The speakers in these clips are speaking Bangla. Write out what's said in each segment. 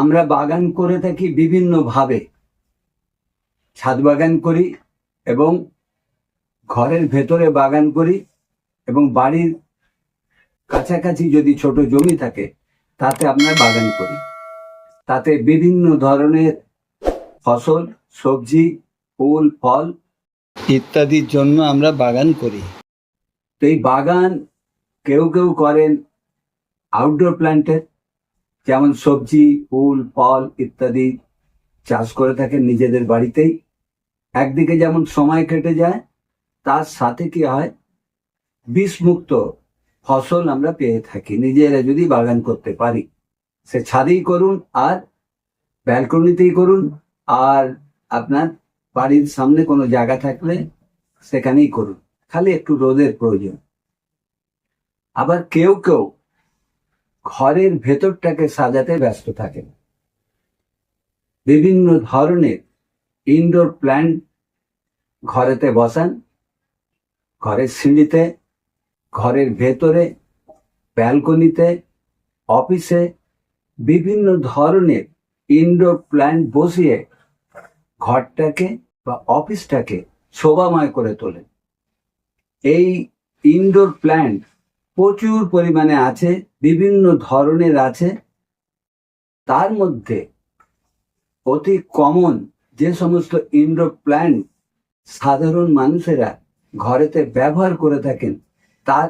আমরা বাগান করে থাকি বিভিন্নভাবে। ছাদ বাগান করি এবং ঘরের ভেতরে বাগান করি এবং বাড়ির কাছাকাছি যদি ছোট জমি থাকে, তাতে আমরা বাগান করি। তাতে বিভিন্ন ধরনের ফসল, সবজি, ফুল, ফল ইত্যাদির জন্য আমরা বাগান করি। তো এই বাগান কেউ কেউ করেন আউটডোর প্ল্যান্টের যেমন সবজি, ফুল, ফল ইত্যাদি চাষ করে থাকেন নিজেদের বাড়িতেই। একদিকে যেমন সময় কেটে যায়, তার সাথে কি হয়? বিষমুক্ত ফসল আমরা পেয়ে থাকি, নিজেরা যদি বাগান করতে পারি। সে ছাদেই করুন আর ব্যালকনিতেই করুন, আর আপনার বাড়ির সামনে কোনো জায়গা থাকলে সেখানেই করুন। খালি একটু রোদের প্রয়োজন। আবার কেউ কেউ ঘরের ভেতরটাকে সাজাতে ব্যস্ত থাকেন। বিভিন্ন ধরনের ইনডোর প্ল্যান্ট ঘরেতে বসান, ঘরের সিঁড়িতে, ঘরের ভেতরে, ব্যালকনিতে, অফিসে বিভিন্ন ধরনের ইনডোর প্ল্যান্ট বসিয়ে ঘরটাকে বা অফিসটাকে শোভাময় করে তোলেন। এই ইনডোর প্ল্যান্ট প্রচুর পরিমাণে আছে, বিভিন্ন ধরনের আছে। তার মধ্যে অতি কমন যে সমস্ত ইনডোর প্ল্যান্ট সাধারণ মানুষেরা ঘরেতে ব্যবহার করে থাকেন, তার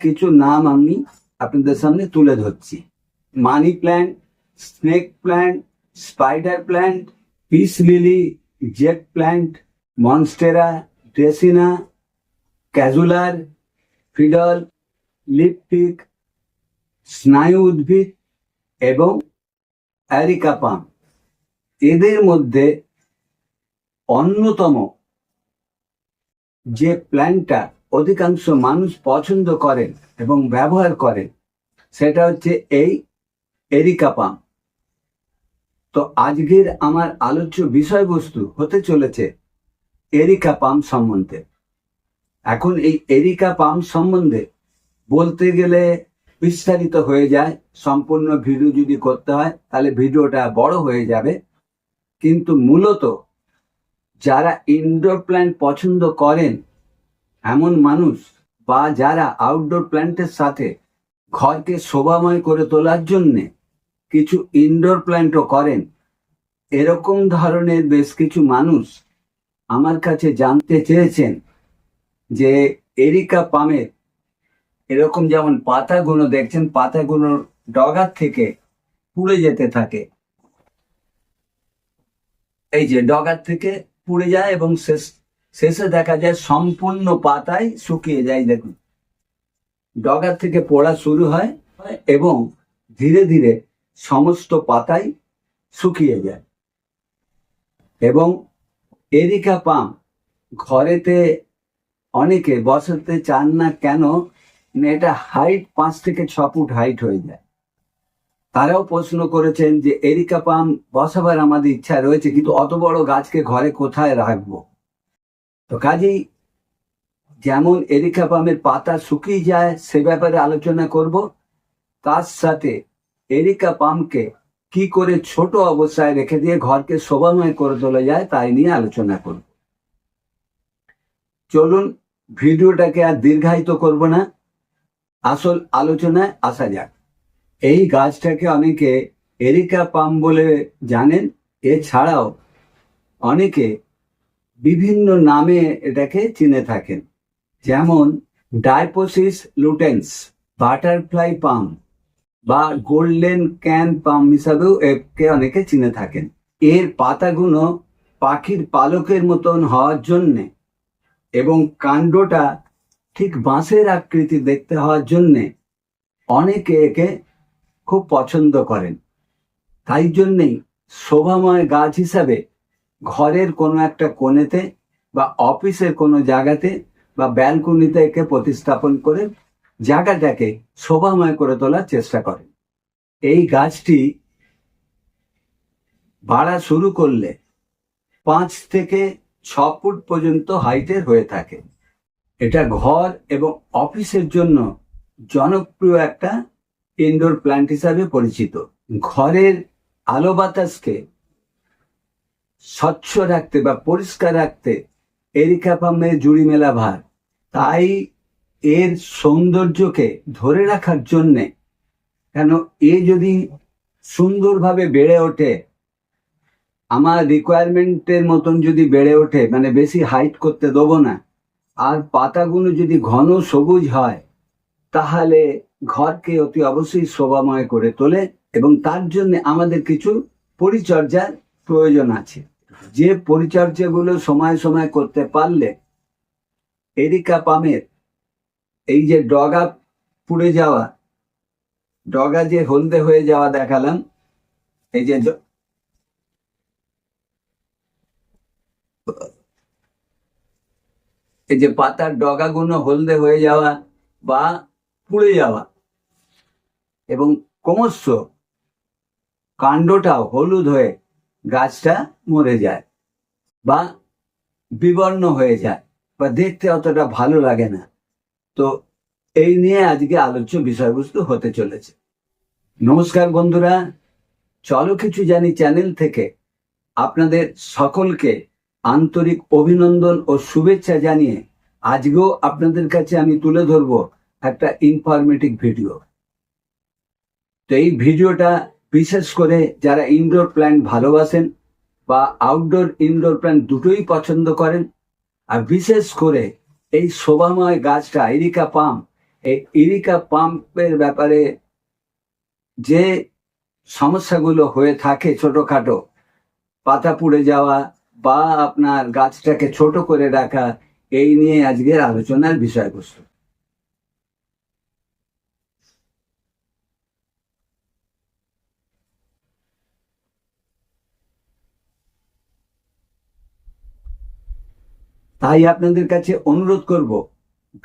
কিছু নাম আমি আপনাদের সামনে তুলে ধরছি। Money plant snake plant spider plant peace lily jade plant monstera dracaena ক্যাজুলার fiddle লিপটিক, স্নায়ু উদ্ভিদ এবং অ্যারিকাপাম। এদের মধ্যে অন্যতম যে প্ল্যান্টটা অধিকাংশ মানুষ পছন্দ করেন এবং ব্যবহার করেন, সেটা হচ্ছে এই এরিকাপাম তো আজকের আমার আলোচ্য বিষয়বস্তু হতে চলেছে এরিকা পাম সম্বন্ধে। এখন এই এরিকা পাম সম্বন্ধে বলতে গেলে বিস্তারিত হয়ে যায়। সম্পূর্ণ ভিডিও যদি করতে হয়, তাহলে ভিডিওটা বড় হয়ে যাবে। কিন্তু মূলত যারা ইনডোর প্ল্যান্ট পছন্দ করেন, এমন মানুষ বা যারা আউটডোর প্ল্যান্টের সাথে ঘরকে শোভাময় করে তোলার জন্যে কিছু ইনডোর প্ল্যান্টও করেন, এরকম ধরনের বেশ কিছু মানুষ আমার কাছে জানতে চেয়েছেন যে এরিকা পামের এরকম যেমন পাতাগুলো দেখছেন? পাতাগুলো ডগার থেকে পুড়ে যেতে থাকে। এই যে ডগার থেকে পুড়ে যায় এবং শেষ, শেষে দেখা যায় সম্পূর্ণ পাতায় শুকিয়ে যায়, দেখুন। ডগার থেকে পড়া শুরু হয় এবং ধীরে ধীরে সমস্ত পাতাই শুকিয়ে যায়। এবং এরিকা পাম, ঘরেতে অনেকে বসাতে চান না কেন এটা হাইট পাঁচ থেকে ছ ফুট হাইট হয়ে যায়। তারাও প্রশ্ন করেছেন যে, এরিকা পাম, বসাবার আমাদের ইচ্ছা রয়েছে, কিন্তু অত বড় গাছকে ঘরে কোথায় রাখব? তো কাজেই যেমন এরিকা পামের পাতা শুকিয়ে যায়, সে ব্যাপারে আলোচনা করব। তার সাথে এরিকা পামকে কি করে ছোট অবস্থায় রেখে দিয়ে ঘরকে শোভাময় করে তোলা যায়, তাই নিয়ে আলোচনা করব। চলুন, ভিডিওটাকে আর দীর্ঘায়িত করব না। আসল আলোচনায় আসা যাক। এই গাছটাকে অনেকে এরিকা পাম বলে জানেন। এছাড়াও অনেকে বিভিন্ন নামে এটাকে চিনে থাকেন। যেমন ডাইপোসিস লুটেন্স, বাটারফ্লাই পাম বা গোল্ডেন ক্যান পাম হিসাবেও একে অনেকে চিনে থাকেন। এর পাতাগুলো পাখির পালকের মতন হওয়ার জন্যে এবং কাণ্ডটা ঠিক বাঁশের আকৃতি দেখতে হওয়ার জন্যে অনেকে একে খুব পছন্দ করেন। তাই জন্যেই শোভাময় গাছ হিসাবে ঘরের কোনো একটা কোণেতে বা অফিসের কোনো জায়গাতে বা ব্যালকনিতে একে প্রতিস্থাপন করে জায়গাটাকে শোভাময় করে তোলার চেষ্টা করেন। এই গাছটি বাড়া শুরু করলে পাঁচ থেকে ছ ফুট পর্যন্ত হাইটের হয়ে থাকে। এটা ঘর এবং অফিসের জন্য জনপ্রিয় একটা ইনডোর প্ল্যান্ট হিসাবে পরিচিত। ঘরের আলো বাতাসকে স্বচ্ছ রাখতে বা পরিষ্কার রাখতে এরিকা পামের জুড়ি মেলা ভার। তাই এর সৌন্দর্যকে ধরে রাখার জন্যে কেন এ যদি সুন্দরভাবে বেড়ে ওঠে, আমার রিকোয়ারমেন্টের মতন যদি বেড়ে ওঠে মানে বেশি হাইট করতে দেবো না আর পাতাগুলো যদি ঘন সবুজ হয়, তাহলে ঘরকে অতি অবশ্যই শোভাময় করে তোলে এবং তার জন্য আমাদের কিছু পরিচর্যার প্রয়োজন আছে। যে পরিচর্যাগুলো সময় সময় করতে পারলে এরিকা পামের এই যে ডগা পুড়ে যাওয়া, ডগা যে হলদে হয়ে যাওয়া দেখালাম, এই যে এই যে পাতার ডগাগুলো হলদে হয়ে যাওয়া বা পুড়ে যাওয়া এবং ক্রমশ কাণ্ডটাও হলুদ হয়ে গাছটা মরে যায় বা বিবর্ণ হয়ে যায় বা দেখতে অতটা ভালো লাগে না। তো এই নিয়ে আজকে আলোচ্য বিষয়বস্তু হতে চলেছে। নমস্কার বন্ধুরা, চলো কিছু জানি চ্যানেল থেকে আপনাদের সকলকে আন্তরিক অভিনন্দন ও শুভেচ্ছা জানিয়ে আজকেও আপনাদের কাছে আমি তুলে ধরব একটা ইনফরমেটিভ ভিডিও তো এই ভিডিওটা বিশেষ করে যারা ইনডোর প্ল্যান্ট ভালোবাসেন বা আউটডোর ইনডোর প্ল্যান্ট দুটোই পছন্দ করেন, আর বিশেষ করে এই শোভাময় গাছটা, ইরিকা পাম্প এই ইরিকা পাম্পের ব্যাপারে যে সমস্যাগুলো হয়ে থাকে ছোটখাটো, পাতা পুড়ে যাওয়া বা আপনার গাছটাকে ছোট করে রাখা, এই নিয়ে আজকের আলোচনার বিষয়বস্তু। তাই আপনাদের কাছে অনুরোধ করব,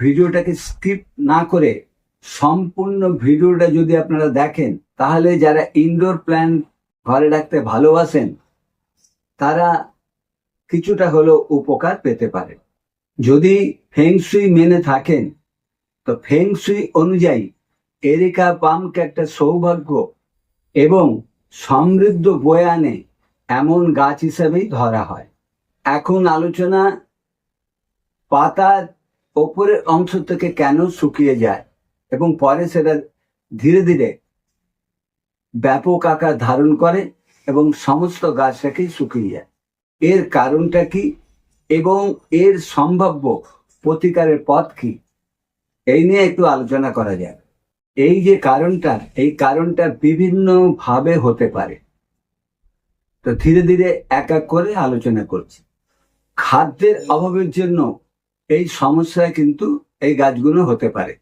ভিডিওটাকে স্কিপ না করে সম্পূর্ণ ভিডিওটা যদি আপনারা দেখেন, তাহলে যারা ইনডোর প্ল্যান্ট ঘরে রাখতে ভালোবাসেন, তারা কিছুটা হলেও উপকার পেতে পারে। যদি ফেংসুই মেনে থাকেন, তো ফেংসুই অনুযায়ী এরিকা পামকে একটা সৌভাগ্য এবং সমৃদ্ধ বয়ে আনে এমন গাছ হিসেবেই ধরা হয়। এখন আলোচনা পাতার ওপরের অংশ থেকে কেন শুকিয়ে যায় এবং পরে সেটা ধীরে ধীরে ব্যাপক আকার ধারণ করে এবং সমস্ত গাছটাকেই শুকিয়ে যায়। এর কারণটা কি এবং এর সম্ভাব্য প্রতিকারের পথ কি? এই নিয়ে একটু আলোচনা করা যায় এই যে কারণটা, এই কারণটা বিভিন্ন ভাবে হতে পারে। তো ধীরে ধীরে এক এক করে আলোচনা করছি। খাদ্যের অভাবের জন্য এই সমস্যায় কিন্তু এই গাছগুলো হতে পারে।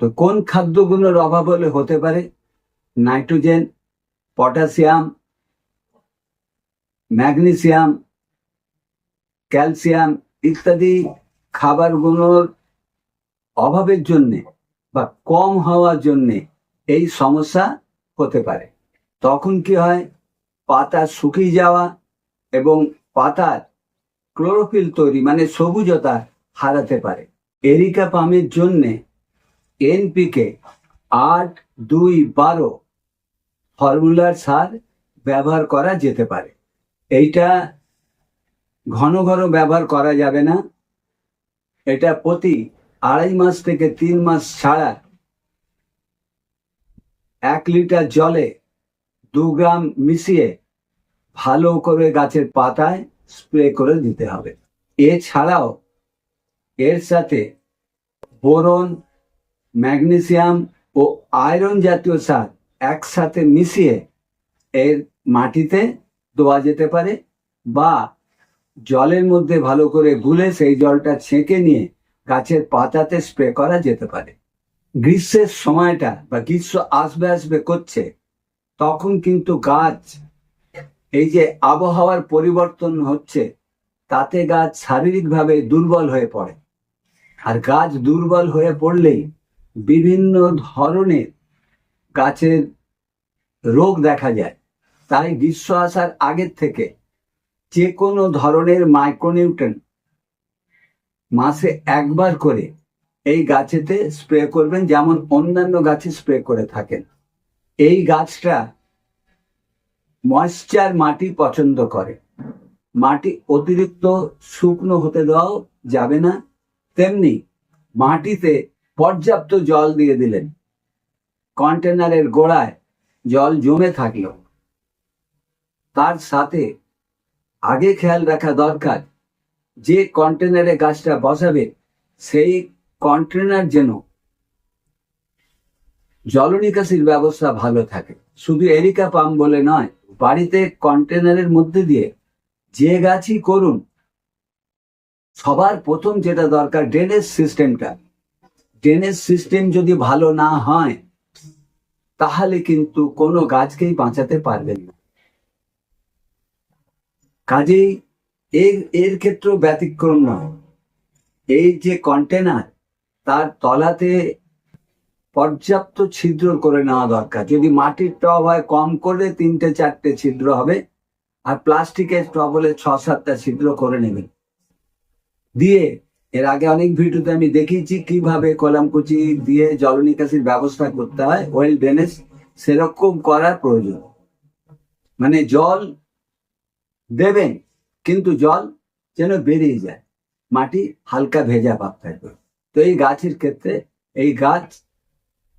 তো কোন খাদ্যগুলোর অভাব হলে হতে পারে? নাইট্রোজেন, পটাশিয়াম ম্যাগনেসিয়াম, ক্যালসিয়াম ইত্যাদি খাবারগুলোর অভাবের জন্যে বা কম হওয়ার জন্যে এই সমস্যা হতে পারে। তখন কি হয়? পাতা শুকিয়ে যাওয়া এবং পাতার ক্লোরোফিল তৈরি মানে সবুজতা হারাতে পারে। এরিকা পামের জন্যে এনপিকে আট দুই বারো ফর্মুলার সার ব্যবহার করা যেতে পারে। এইটা ঘন ঘন ব্যবহার করা যাবে না। এটা প্রতি আড়াই মাস থেকে তিন মাস ছাড়া এক লিটার জলে দু গ্রাম মিশিয়ে ভালো করে গাছের পাতায় স্প্রে করে দিতে হবে। এছাড়াও এর সাথে বোরন, ম্যাগনেসিয়াম ও আয়রন জাতীয় সার একসাথে মিশিয়ে এর মাটিতে দেওয়া যেতে পারে বা জলের মধ্যে ভালো করে গুলে সেই জলটা ছেঁকে নিয়ে গাছের পাতাতে স্প্রে করা যেতে পারে। গ্রীষ্মের সময়টা বা গ্রীষ্ম আসবে আসবে করছে, তখন কিন্তু গাছ এই যে আবহাওয়ার পরিবর্তন হচ্ছে, তাতে গাছ শারীরিকভাবে দুর্বল হয়ে পড়ে। আর গাছ দুর্বল হয়ে পড়লেই বিভিন্ন ধরনের গাছের রোগ দেখা যায়। তাই গ্রীষ্ম আসার আগের থেকে যে কোনো ধরনের মাইক্রোনিউট্রেন মাসে একবার করে এই গাছেতে স্প্রে করবেন, যেমন অন্যান্য গাছে স্প্রে করে থাকেন। এই গাছটা ময়েশ্চার মাটি পছন্দ করে। মাটি অতিরিক্ত শুকনো হতে দেওয়াও যাবে না। তেমনি মাটিতে পর্যাপ্ত জল দিয়ে দিলেন। কন্টেনারের গোড়ায় জল জমে থাকল তার সাথে আগে খেয়াল রাখা দরকার। যে কন্টেনারে গাছটা বসাবে, সেই কন্টেনার যেন জল নিকাশির ব্যবস্থা ভালো থাকে। শুধু এরিকা পাম বলে নয়, বাড়িতে কন্টেনারের মধ্যে দিয়ে যে গাছই করুন, সবার প্রথম যেটা দরকার ড্রেনেজ সিস্টেমটা ড্রেনেজ সিস্টেম যদি ভালো না হয়, তাহলে কিন্তু কোনো গাছকেই বাঁচাতে পারবেন না। কাজেই এর এর ক্ষেত্রেও ব্যতিক্রম নয়। এই যে কন্টেনার তার তলাতে পর্যাপ্ত ছিদ্র করে নেওয়া দরকার। যদি মাটির টব হয়, কম করে তিনটে, চারটে ছিদ্র হবে। আর প্লাস্টিকের টব হলে ছ, সাতটা ছিদ্র করে নেবেন দিয়ে, এর আগে অনেক ভিডিওতে আমি দেখিয়েছি কীভাবে কলামকুচি দিয়ে জল নিকাশির ব্যবস্থা করতে হয়। ওয়েল ড্রেনেজ সেরকম করার প্রয়োজন। মানে জল দেবেন, কিন্তু জল যেন বেরিয়ে যায়। মাটি হালকা ভেজা ভাব থাকবে। তো এই গাছের ক্ষেত্রে এই গাছ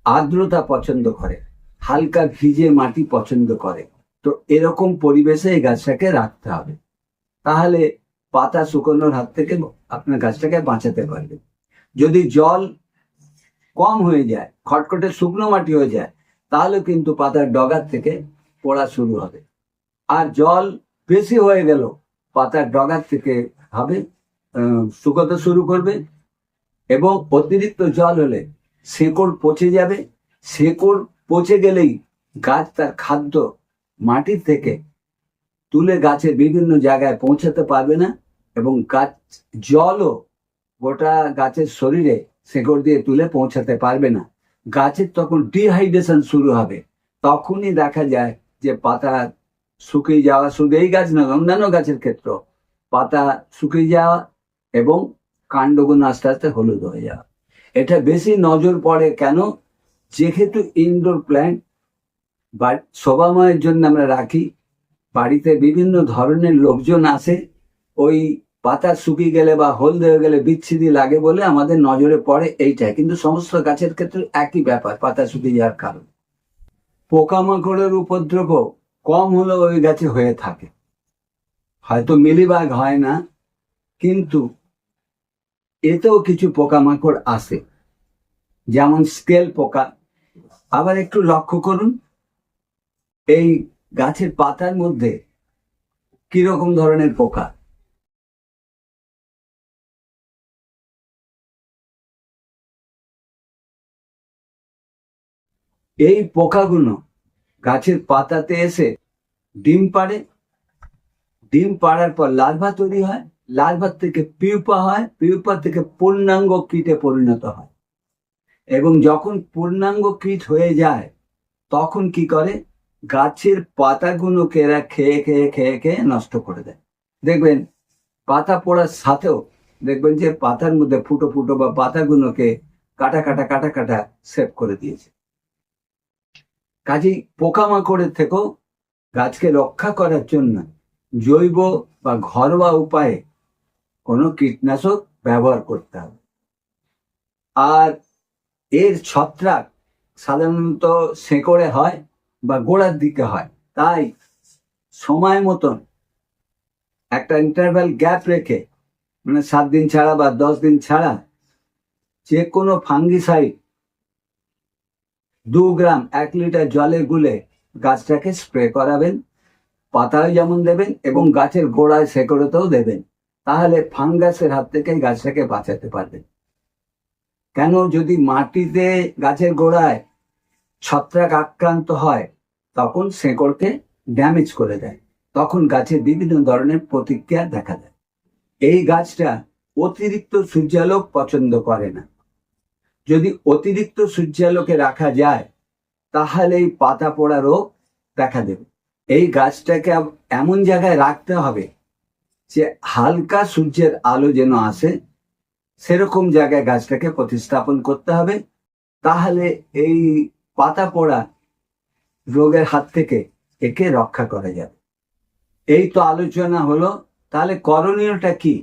আর্দ্রতা পছন্দ করে, হালকা ভিজে মাটি পছন্দ করে। তো এরকম পরিবেশে এই গাছটাকে রাখতে হবে। তাহলে পাতা শুকনোর হাত থেকে আপনার গাছটাকে বাঁচাতে পারবে। যদি জল কম হয়ে যায়, খটখটে শুকনো মাটি হয়ে যায়, তাহলে কিন্তু পাতার ডগার থেকে পড়া শুরু হবে। আর জল বেশি হয়ে গেল। পাতার ডগার থেকে হবে শুকোতে শুরু করবে এবং অতিরিক্ত জল হলে শেকড় পচে যাবে। শেকড় পচে গেলেই গাছ তার খাদ্য মাটির থেকে তুলে গাছের বিভিন্ন জায়গায় পৌঁছাতে পারবে না এবং গাছ, জলও গোটা গাছের শরীরে শেকড় দিয়ে তুলে পৌঁছাতে পারবে না। গাছের তখন ডিহাইড্রেশন শুরু হবে। তখনই দেখা যায় যে পাতা শুকিয়ে যাওয়া শুধু এই গাছ নয় অন্যান্য গাছের ক্ষেত্র, পাতা শুকিয়ে যাওয়া এবং কাণ্ডগুলো আস্তে আস্তে হলুদ হয়ে যাওয়া। এটা বেশি নজর পড়ে কেন? যেহেতু ইনডোর প্ল্যান্ট বা শোভাময়ের জন্য আমরা রাখি, বাড়িতে বিভিন্ন ধরনের লোকজন আসে, ওই পাতা শুকিয়ে গেলে বা হলদে হয়ে গেলে বিচ্ছিদি লাগে বলে আমাদের নজরে পড়ে এইটাই। কিন্তু সমস্ত গাছের ক্ষেত্রে একই ব্যাপার, পাতা শুকিয়ে যাওয়ার কারণ। পোকামাকড়ের উপদ্রব কম হলেও ওই গাছে হয়ে থাকে। হয়তো মিলিবাগ হয় না, কিন্তু এতেও কিছু পোকামাকড় আসে যেমন স্কেল পোকা। আবার একটু লক্ষ্য করুন, এই গাছের পাতার মধ্যে কীরকম ধরনের পোকা? এই পোকাগুলো গাছের পাতাতে এসে ডিম পাড়ে। ডিম পাড়ার পর লার্ভা তৈরি হয়। লার্ভার থেকে পিউপা হয়। পিউপা থেকে পূর্ণাঙ্গ কীটে পরিণত হয়। এবং যখন পূর্ণাঙ্গ কীট হয়ে যায়, তখন কি করে? গাছের পাতাগুলোকে এরা খেয়ে খেয়ে খেয়ে খেয়ে নষ্ট করে দেয়। দেখবেন, পাতা পড়ার সাথেও দেখবেন যে পাতার মধ্যে ফুটো ফুটো বা পাতাগুলোকে কাটা কাটা কাটা কাটা সেভ করে দিয়েছে। কাজেই পোকামাকড়ের থেকেও গাছকে রক্ষা করার জন্য জৈব বা ঘরোয়া উপায়ে কোনো কীটনাশক ব্যবহার করতে হবে। আর এর ছত্রাক সাধারণত শেকড়ে হয় বা গোড়ার দিকে হয়। তাই সময় মতন একটা ইন্টারভ্যাল গ্যাপ রেখে মানে সাত দিন ছাড়া বা দশ দিন ছাড়া যে কোনো ফাঙ্গিসাইড দু গ্রাম এক লিটার জলে গুলে গাছটাকে স্প্রে করাবেন, পাতায় যেমন দেবেন এবং গাছের গোড়ায় শেকড়েতেও দেবেন। তাহলে ফাঙ্গাসের হাত থেকে গাছটাকে বাঁচাতে পারবেন। কেন? যদি মাটিতে গাছের গোড়ায় ছত্রাক আক্রান্ত হয়, তখন শেকড়কে ড্যামেজ করে দেয়। তখন গাছের বিভিন্ন ধরনের প্রতিক্রিয়া দেখা দেয়। এই গাছটা অতিরিক্ত সূর্যালোক পছন্দ করে না। যদি অতিরিক্ত সূর্যালোকে রাখা যায় তাহলে এই পাতা পোড়া রোগ দেখা দেবে। এই গাছটাকে এমন জায়গায় রাখতে হবে যে হালকা সূর্যের আলো যেন আসে, সেরকম জায়গায় গাছটাকে প্রতিস্থাপন করতে হবে। তাহলে এই পাতা পোড়া রোগের হাত থেকে একে রক্ষা করা যাবে। এই তো আলোচনা হলো। তাহলে করণীয়টা কি?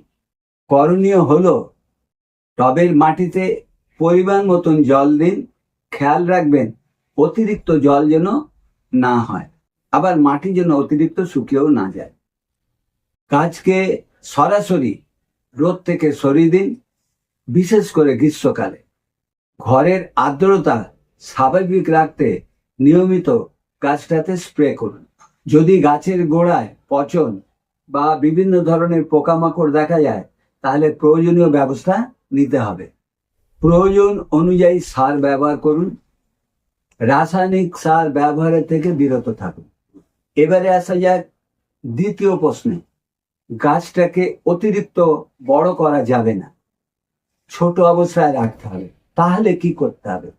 করণীয় হলো টবের মাটিতে পরিমাণ মতন জল দিন, খেয়াল রাখবেন, অতিরিক্ত জল যেন না হয়। আবার মাটি যেন অতিরিক্ত শুকিয়েও না যায়। গাছকে সরাসরি রোদ থেকে সরিয়ে দিন, বিশেষ করে গ্রীষ্মকালে। ঘরের আর্দ্রতা স্বাভাবিক রাখতে নিয়মিত গাছটাতে স্প্রে করুন। যদি গাছের গোড়ায় পচন বা বিভিন্ন ধরনের পোকামাকড় দেখা যায়, তাহলে প্রয়োজনীয় ব্যবস্থা নিতে হবে। প্রয়োজন অনুযায়ী সার ব্যবহার করুন। রাসায়নিক সার ব্যবহারের থেকে বিরত থাকুন। এবারে আসা যাক দ্বিতীয় প্রশ্নে। গাছটাকে অতিরিক্ত বড় করা যাবে না। ছোট অবস্থায় রাখতে হবে। তাহলে কি করতে হবে?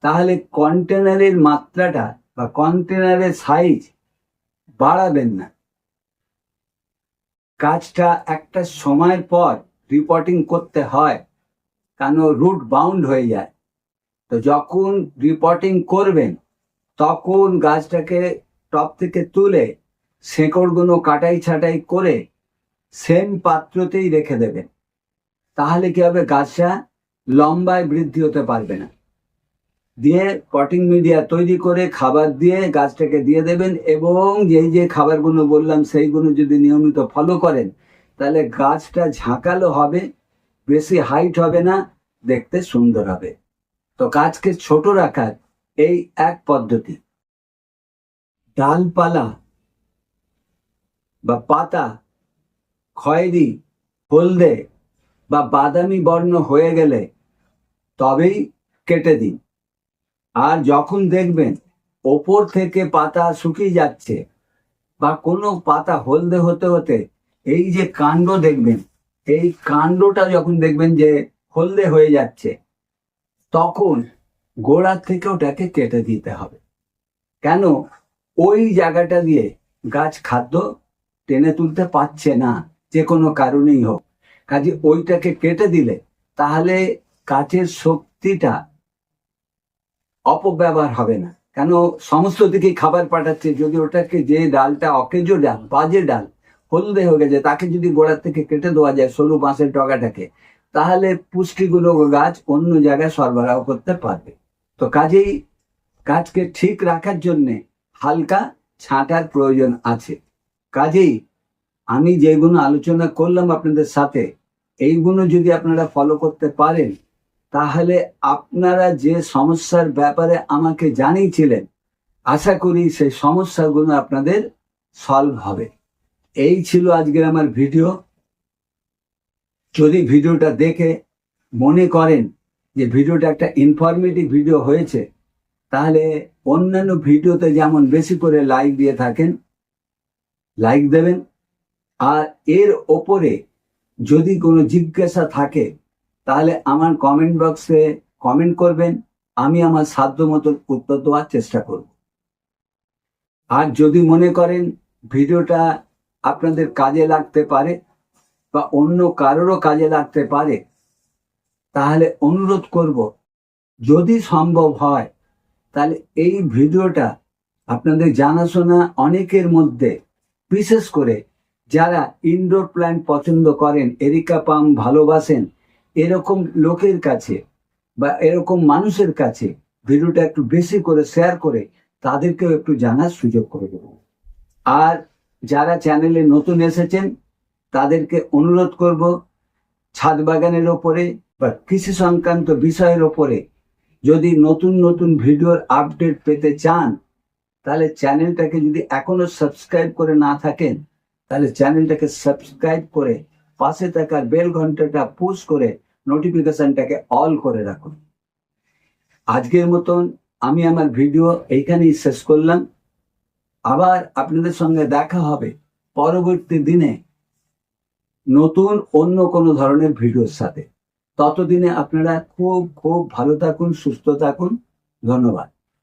তাহলে কন্টেনারের মাত্রাটা বা কন্টেনারের সাইজ বাড়াবেন না। কাজটা একটা সময়ের পর রিপোর্টিং করতে হয়। কেন রুট বাউন্ড হয়ে যায়? তো যখন রিপোর্টিং করবেন, তখন গাছটাকে টপ থেকে তুলে শেকড়গুলো কাটাই ছাটাই করে সেম পাত্রতেই রেখে দেবেন। তাহলে কি হবে? গাছটা লম্বায় বৃদ্ধি হতে পারবে না। দিয়ে পটিং মিডিয়া তৈরি করে খাবার দিয়ে গাছটাকে দিয়ে দেবেন এবং যেই যে খাবারগুলো বললাম, সেইগুলো যদি নিয়মিত ফলো করেন, তাহলে গাছটা ঝাঁকালো হবে বেশি হাইট হবে না, দেখতে সুন্দর হবে। তো গাছকে ছোট রাখার এই এক পদ্ধতি। ডালপালা বা পাতা খয়েরি, হলদে বা বাদামি বর্ণ হয়ে গেলে তবেই কেটে দিন। আর যখন দেখবেন ওপর থেকে পাতা শুকিয়ে যাচ্ছে বা কোনো পাতা হলদে হতে হতে এই যে কাণ্ড দেখবেন এই কাণ্ডটা যখন দেখবেন যে হলদে হয়ে যাচ্ছে, তখন গোড়ার থেকে ওটাকে কেটে দিতে হবে। কেন? ওই জায়গাটা দিয়ে গাছ খাদ্য টেনে তুলতে পারছে না, যে কোনো কারণেই হোক। কাজে ওইটাকে কেটে দিলে তাহলে গাছের শক্তিটা অপব্যবহার হবে না। কেন? সমস্ত দিকে খাবার পাঠাচ্ছে, যদি ওটাকে যে ডালটা অকেজো ডাল, বাজে ডাল হলদে হয়ে গেছে, তাকে যদি গোড়ার থেকে কেটে দেওয়া যায় সরু বাঁশের ডগাটাকে, তাহলে পুষ্টিগুলো গাছ অন্য জায়গায় সরবরাহ করতে পারবে। তো কাজেই গাছকে ঠিক রাখার জন্যে হালকা ছাঁটার প্রয়োজন আছে। কাজেই আমি যেগুলো আলোচনা করলাম আপনাদের সাথে, এইগুলো যদি আপনারা ফলো করতে পারেন, তাহলে আপনারা যে সমস্যার ব্যাপারে আমাকে জানিয়েছিলেন, আশা করি সেই সমস্যাগুলো আপনাদের সলভ হবে। এই ছিল আজকের আমার ভিডিও। যদি ভিডিওটা দেখে মনে করেন যে ভিডিওটা একটা ইনফরমেটিভ ভিডিও হয়েছে, তাহলে অন্যান্য ভিডিওতে যেমন বেশি করে লাইক দিয়ে থাকেন লাইক দেবেন। আর এর ওপরে যদি কোনো জিজ্ঞাসা থাকে, তাহলে আমার কমেন্ট বক্সে কমেন্ট করবেন, আমি আমার সাধ্য মতো উত্তর দেওয়ার চেষ্টা করব। আর যদি মনে করেন ভিডিওটা আপনাদের কাজে লাগতে পারে বা অন্য কারোরও কাজে লাগতে পারে, তাহলে অনুরোধ করব, যদি সম্ভব হয়, তাহলে এই ভিডিওটা আপনাদের জানাশোনা অনেকের মধ্যে, বিশেষ করে যারা ইনডোর প্ল্যান্ট পছন্দ করেন, এরিকা পাম ভালোবাসেন, এরকম লোকের কাছে বা এরকম মানুষের কাছে ভিডিওটা একটু বেশি করে শেয়ার করে তাদেরকেও একটু জানার সুযোগ করে দেব। আর যারা চ্যানেলে নতুন এসেছেন, তাদেরকে অনুরোধ করব, ছাদ বাগানের ওপরে বা কৃষি সংক্রান্ত বিষয়ের ওপরে যদি নতুন নতুন ভিডিওর আপডেট পেতে চান, তাহলে চ্যানেলটাকে যদি এখনও সাবস্ক্রাইব করে না থাকেন, তাহলে চ্যানেলটাকে সাবস্ক্রাইব করে পাশে থাকার বেল ঘন্টাটা পুশ করে নোটিফিকেশনটাকে অল করে রাখুন। আজকের মতন আমি আমার ভিডিও এইখানেই শেষ করলাম। আবার আপনাদের সঙ্গে দেখা হবে পরবর্তী দিনে নতুন অন্য কোনো ধরনের ভিডিওর সাথে। ততদিনে আপনারা খুব খুব ভালো থাকুন, সুস্থ থাকুন। ধন্যবাদ।